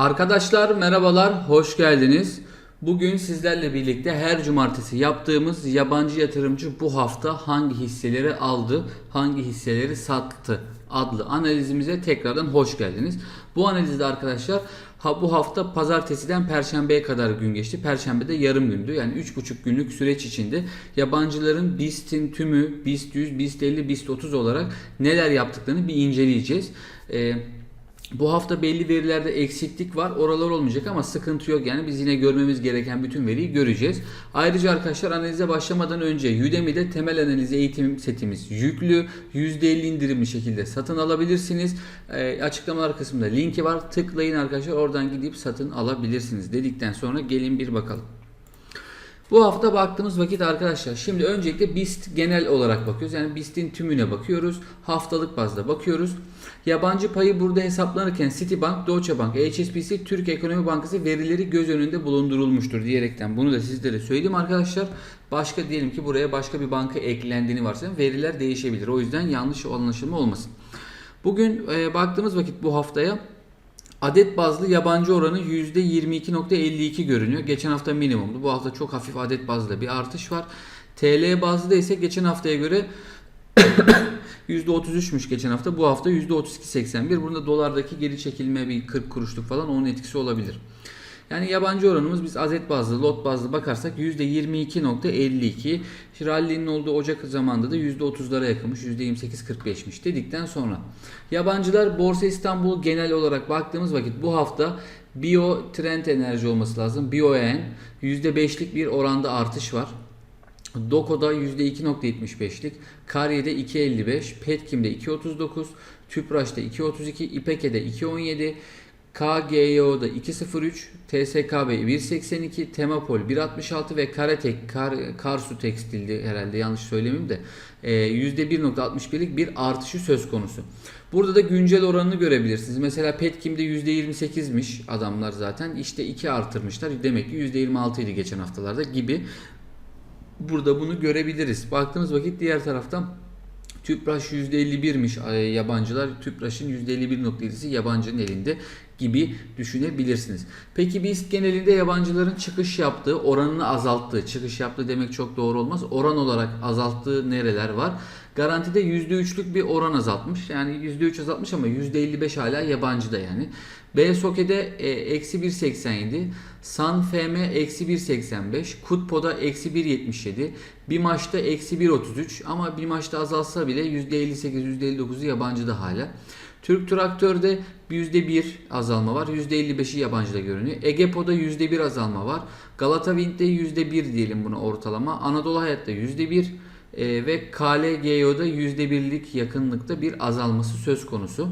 Arkadaşlar merhabalar, hoş geldiniz. Bugün sizlerle birlikte her cumartesi yaptığımız yabancı yatırımcı bu hafta hangi hisseleri aldı, hangi hisseleri sattı adlı analizimize tekrardan hoş geldiniz. Bu analizde arkadaşlar ha, bu hafta pazartesiden perşembeye kadar gün geçti. Perşembede yarım gündü. Yani 3,5 günlük süreç içinde yabancıların BIST'in tümü BIST 100, BIST 50, BIST 30 olarak neler yaptıklarını bir inceleyeceğiz. Ee, bu hafta belli verilerde eksiklik var. Oralar olmayacak ama sıkıntı yok. Yani biz yine görmemiz gereken bütün veriyi göreceğiz. Ayrıca arkadaşlar analize başlamadan önce Udemy'de temel analiz eğitim setimiz yüklü. %50 indirimli şekilde satın alabilirsiniz. E, açıklamalar kısmında linki var. Tıklayın arkadaşlar. Oradan gidip satın alabilirsiniz dedikten sonra gelin bir bakalım. Bu hafta baktığımız vakit arkadaşlar şimdi öncelikle BIST genel olarak bakıyoruz. Yani BIST'in tümüne bakıyoruz. Haftalık bazda bakıyoruz. Yabancı payı burada hesaplanırken Citibank, Deutsche Bank, HSBC, Türk Ekonomi Bankası verileri göz önünde bulundurulmuştur diyerekten bunu da sizlere söyleyeyim arkadaşlar. Başka diyelim ki buraya başka bir banka eklendiğini varsayalım. Veriler değişebilir. O yüzden yanlış anlaşılma olmasın. Bugün e, baktığımız vakit bu haftaya Adet bazlı yabancı oranı %22.52 görünüyor. Geçen hafta minimumdu. Bu hafta çok hafif adet bazlı bir artış var. TL bazlı ise geçen haftaya göre %33'müş geçen hafta. Bu hafta %32.81. Burada dolardaki geri çekilme bir 40 kuruşluk falan onun etkisi olabilir. Yani yabancı oranımız biz adet bazlı, lot bazlı bakarsak %22.52. Rally'nin olduğu Ocak zamanında da %30'lara yakınmış, %28.45'miş dedikten sonra. Yabancılar Borsa İstanbul genel olarak baktığımız vakit bu hafta Bio Trend Enerji olması lazım. BioN %5'lik bir oranda artış var. Doko'da %2.75'lik, Karye'de 2.55, Petkim'de 2.39, Tüpraş'ta 2.32, İpeke'de 2.17, KGYO'da 2.03, TSKB 1.82, Temapol 1.66 ve Karatek, Kar, Karsu Tekstil'di herhalde yanlış söylemeyeyim de e, %1.61'lik bir artışı söz konusu. Burada da güncel oranını görebilirsiniz. Mesela Petkim'de %28'miş adamlar zaten. İşte 2 artırmışlar. Demek ki %26 idi geçen haftalarda gibi. Burada bunu görebiliriz. Baktığımız vakit diğer taraftan Tüpraş %51'miş yabancılar. Tüpraş'ın %51.7'si yabancının elinde gibi düşünebilirsiniz. Peki BIST genelinde yabancıların çıkış yaptığı, oranını azalttığı, çıkış yaptığı demek çok doğru olmaz. Oran olarak azalttığı nereler var? Garantide %3'lük bir oran azaltmış. Yani %3 azaltmış ama %55 hala yabancıda yani. BSOK'ede e, eksi 1.87, San FM eksi 1.85, Kutpo'da eksi 1.77, bir maçta eksi 1.33 ama bir maçta azalsa bile %58, %59'u yabancıda hala. Türk Traktör'de %1 azalma var. %55'i yabancıda görünüyor. Egepo'da %1 azalma var. Galata Wind'de %1 diyelim buna ortalama. Anadolu Hayat'ta %1 e, ve KLGO'da %1'lik yakınlıkta bir azalması söz konusu.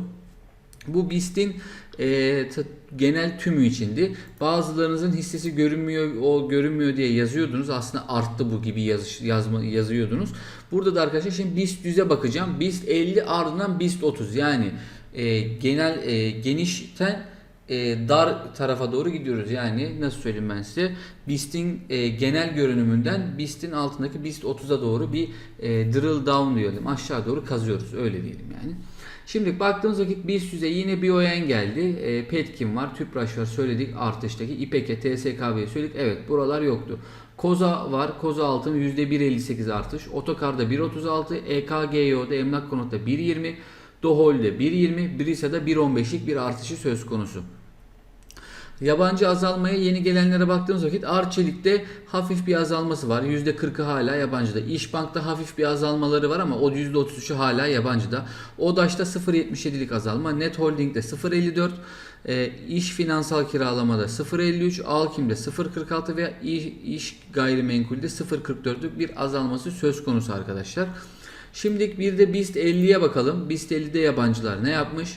Bu BIST'in e, genel tümü içindi. Bazılarınızın hissesi görünmüyor, o görünmüyor diye yazıyordunuz. Aslında arttı bu gibi yaz, yazma, yazıyordunuz. Burada da arkadaşlar şimdi BIST 100'e bakacağım. BIST 50 ardından BIST 30. Yani e, genel e, genişten e, dar tarafa doğru gidiyoruz. Yani nasıl söyleyeyim ben size? BIST'in e, genel görünümünden BIST'in altındaki BIST 30'a doğru bir e, drill down diyelim. Aşağı doğru kazıyoruz. Öyle diyelim yani. Şimdi baktığımız vakit BIST 100'e yine BioN geldi. E, Petkim var, Tüpraş var söyledik artıştaki. İPK, TSKB'yi söyledik. Evet buralar yoktu. Koza var. Koza altın %1.58 artış. Otokar'da 1.36. EKGYO'da emlak konutta 1.20. Dohol'de 1.20. Brisa'da 1.15'lik bir artışı söz konusu. Yabancı azalmaya yeni gelenlere baktığımız vakit Arçelik'te hafif bir azalması var. %40'ı hala yabancıda. İşbank'ta hafif bir azalmaları var ama o %33'ü hala yabancıda. Odaş'ta 0.77'lik azalma. Net Holding'de 0.54. E, iş finansal kiralamada 0.53. Alkim'de 0.46 ve iş, iş gayrimenkulde 0.44'lük bir azalması söz konusu arkadaşlar. Şimdilik bir de BIST 50'ye bakalım. BIST 50'de yabancılar ne yapmış?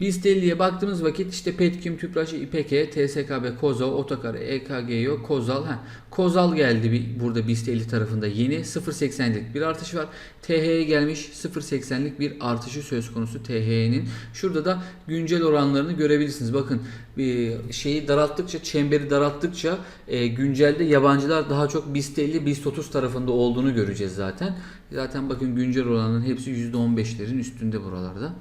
BIST 50'ye baktığımız vakit işte Petkim, Tüpraş, İPK, TSKB, Kozal, Otokar, EKGO, Kozal. Ha, Kozal geldi bir, burada BIST 50 tarafında yeni 0.80'lik bir artış var. TH'ye gelmiş 0.80'lik bir artışı söz konusu TH'nin. Şurada da güncel oranlarını görebilirsiniz. Bakın şeyi daralttıkça, çemberi daralttıkça e, güncelde yabancılar daha çok BIST 50, BIST 30 tarafında olduğunu göreceğiz zaten. Zaten bakın güncel oranların hepsi %15'lerin üstünde buralarda.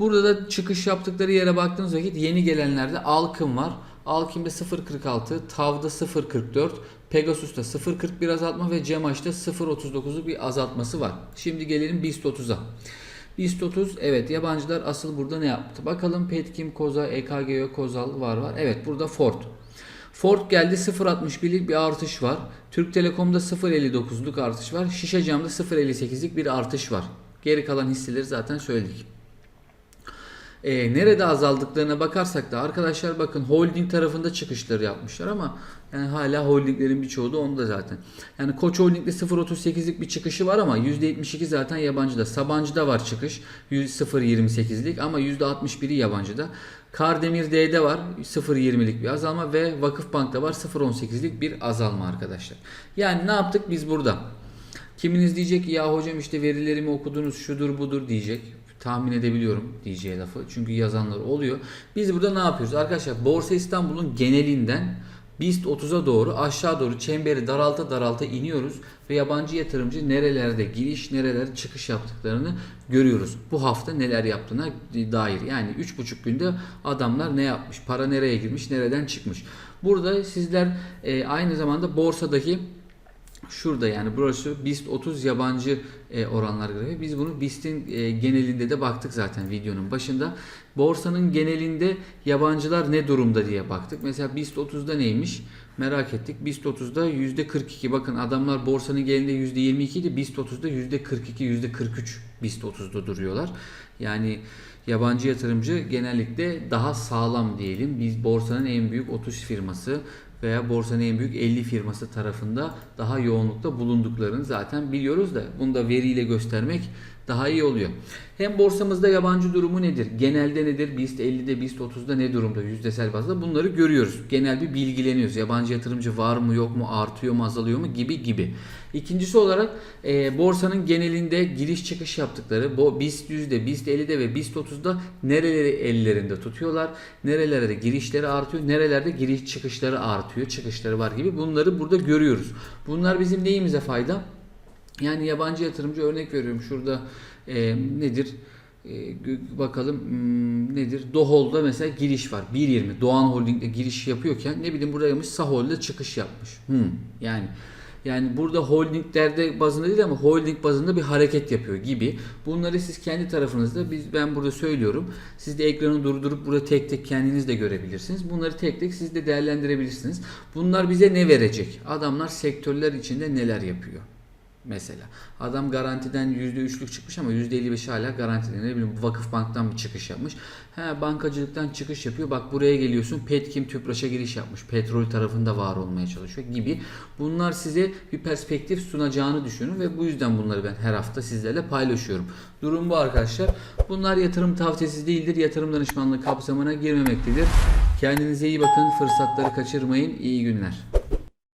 Burada da çıkış yaptıkları yere baktığınız vakit yeni gelenlerde Alkım var. Alkim'de 0.46, Tav'da 0.44, Pegasus'ta 0.41 azaltma ve Cemaş'ta 0.39'luk bir azaltması var. Şimdi gelelim BIST 30'a. BIST 30 evet yabancılar asıl burada ne yaptı? Bakalım Petkim, Koza, EKG, Kozal var var. Evet burada Ford. Ford geldi 0.61'lik bir artış var. Türk Telekom'da 0.59'luk artış var. Şişe Cam'da 0.58'lik bir artış var. Geri kalan hisseleri zaten söyledik. E, nerede azaldıklarına bakarsak da arkadaşlar bakın holding tarafında çıkışları yapmışlar ama yani hala holdinglerin birçoğu da onda zaten. Yani Koç Holding'de 0.38'lik bir çıkışı var ama %72 zaten yabancıda. Sabancı'da var çıkış 0.28'lik ama %61'i yabancıda. Kardemir D'de var 0.20'lik bir azalma ve Vakıfbank'ta var 0.18'lik bir azalma arkadaşlar. Yani ne yaptık biz burada? Kiminiz diyecek ki ya hocam işte verilerimi okudunuz şudur budur diyecek. Tahmin edebiliyorum diyeceği lafı. Çünkü yazanlar oluyor. Biz burada ne yapıyoruz? Arkadaşlar Borsa İstanbul'un genelinden BIST 30'a doğru aşağı doğru çemberi daralta daralta iniyoruz ve yabancı yatırımcı nerelerde giriş nerelerde çıkış yaptıklarını görüyoruz. Bu hafta neler yaptığına dair. Yani 3,5 günde adamlar ne yapmış, para nereye girmiş, nereden çıkmış. Burada sizler e, aynı zamanda borsadaki Şurada yani burası BIST 30 yabancı e, oranlar grafiği. Biz bunu BIST'in e, genelinde de baktık zaten videonun başında. Borsanın genelinde yabancılar ne durumda diye baktık. Mesela BIST 30'da neymiş? Merak ettik. BIST 30'da %42. Bakın adamlar borsanın genelinde %22 idi. BIST 30'da %42, %43 BIST 30'da duruyorlar. Yani yabancı yatırımcı genellikle daha sağlam diyelim. Biz borsanın en büyük 30 firması veya borsanın en büyük 50 firması tarafında daha yoğunlukta bulunduklarını zaten biliyoruz da bunu da veriyle göstermek daha iyi oluyor. Hem borsamızda yabancı durumu nedir? Genelde nedir? BIST 50'de, BIST 30'da ne durumda? Yüzdesel bazda bunları görüyoruz. Genel bir bilgileniyoruz. Yabancı yatırımcı var mı yok mu? Artıyor mu azalıyor mu? Gibi gibi. İkincisi olarak e, borsanın genelinde giriş çıkış yaptıkları bu BIST 100'de, BIST 50'de ve BIST 30'da nereleri ellerinde tutuyorlar? Nerelerde girişleri artıyor? Nerelerde giriş çıkışları artıyor? Çıkışları var gibi. Bunları burada görüyoruz. Bunlar bizim neyimize fayda? Yani yabancı yatırımcı örnek veriyorum şurada e, nedir? E, bakalım hmm, nedir? Dohol'da mesela giriş var. 1.20 Doğan Holding'de giriş yapıyorken ne bileyim buraya Sahol'da çıkış yapmış. Hmm, yani yani burada holdinglerde bazında değil ama holding bazında bir hareket yapıyor gibi. Bunları siz kendi tarafınızda biz ben burada söylüyorum. Siz de ekranı durdurup burada tek tek kendiniz de görebilirsiniz. Bunları tek tek siz de değerlendirebilirsiniz. Bunlar bize ne verecek? Adamlar sektörler içinde neler yapıyor? Mesela adam garantiden %3'lük çıkmış ama %55 hala garantide. Ne bileyim Vakıfbank'tan bir çıkış yapmış. He bankacılıktan çıkış yapıyor. Bak buraya geliyorsun. Petkim Tüpraş'a giriş yapmış. Petrol tarafında var olmaya çalışıyor gibi. Bunlar size bir perspektif sunacağını düşünün ve bu yüzden bunları ben her hafta sizlerle paylaşıyorum. Durum bu arkadaşlar. Bunlar yatırım tavsiyesi değildir. Yatırım danışmanlığı kapsamına girmemektedir. Kendinize iyi bakın. Fırsatları kaçırmayın. İyi günler.